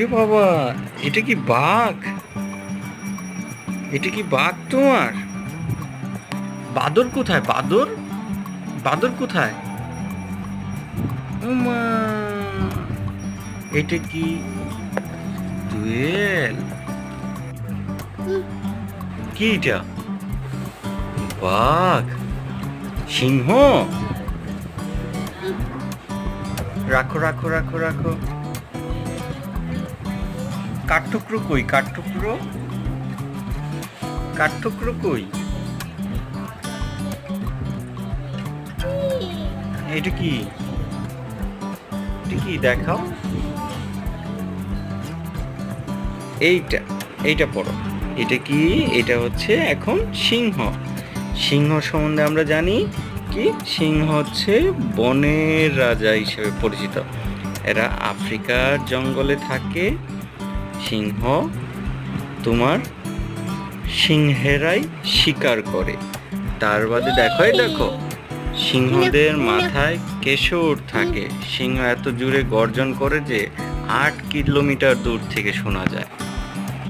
ওরে বাবা এটা কি বাঘ? এটা কি বাঘ তোমার? বাদর কোথায়? বাদর? বাদর কোথায়? এটা কি দুয়েল? কি এটা? বাঘ? সিংহ? রাখো রাখো রাখো রাখো। কাঠটুকরো কই? কাঠটুকরো কাঠটুকরো কই? এটা কি? এটা কি দেখাও? এইটা এইটা পড়ো। এটা কি? এটা হচ্ছে এখন সিংহ। সিংহ সম্বন্ধে আমরা জানি কি? সিংহ হচ্ছে বনের রাজা হিসেবে পরিচিত। এরা আফ্রিকার জঙ্গলে থাকে। সিংহ তোমার সিংহেরাই শিকার করে। তার বাদে দেখো দেখো, সিংহদের মাথায় কেশর থাকে। সিংহ এত জুড়ে গর্জন করে যে আট কিলোমিটার দূর থেকে শোনা যায়।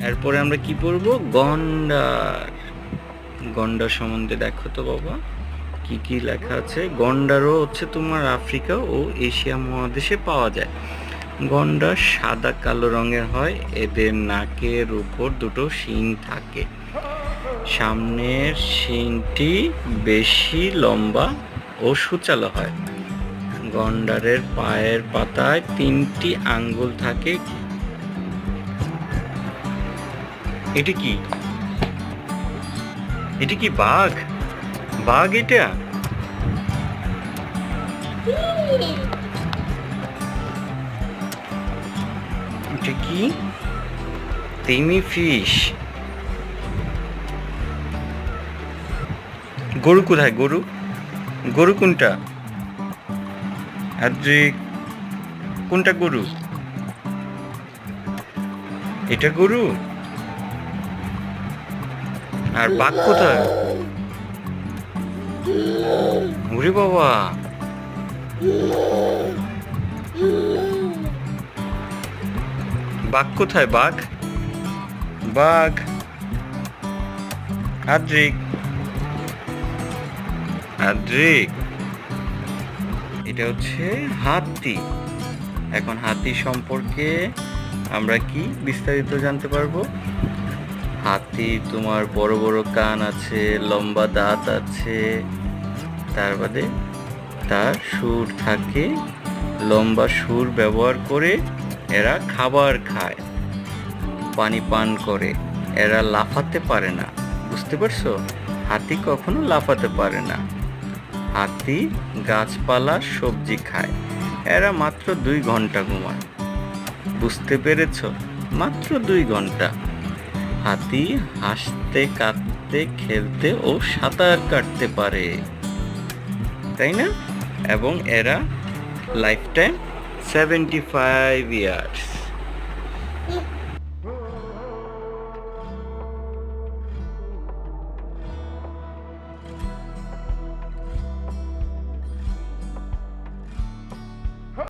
এরপরে আমরা কি পড়ব? গন্ডার। গন্ডার সম্বন্ধে দেখো তো বাবা, কি কি লেখা আছে? গন্ডারও হচ্ছে তোমার আফ্রিকা ও এশিয়া মহাদেশে পাওয়া যায়। গন্ডার সাদা কালো রঙের হয়, এদের নাকের উপর দুটো শিং থাকে। সামনের শিংটি বেশি লম্বা ও সুচালো হয়। গন্ডারের পায়ের পাতায় তিনটি আঙ্গুল থাকে। এটা কি? এটা কি বাঘ? বাঘ এটা? এটা কি? তিমি ফিশ। গরু কোথায়? গরু? গরু কোনটা? আদ্রিক কোনটা গরু? এটা গরু? আর বাঘ কোথায়? ওরে বাবা। বাঘ কোথায়, বাঘ? বাঘ। আদ্রিক। আদ্রিক। এটা হচ্ছে হাতি। এখন হাতি সম্পর্কে আমরা কি বিস্তারিত জানতে পারব? হাতি, তোমার বড় বড় কান আছে, লম্বা দাঁত আছে, তার বাদে তার সুর থাকে। লম্বা সুর ব্যবহার করে এরা খাবার খায়। পানি পান করে। এরা লাফাতে পারে না। বুঝতে পারছ? হাতি কখনো লাফাতে পারে না। হাতি গাছপালা, সবজি খায়। এরা মাত্র দুই ঘণ্টা ঘুমায়। বুঝতে পেরেছ? মাত্র দুই ঘণ্টা। হাতি হাসতে, কাঁদতে, খেলতে ও সাঁতার কাটতে পারে। তাই না? এবং এরা লাইফ টাইম 75 years.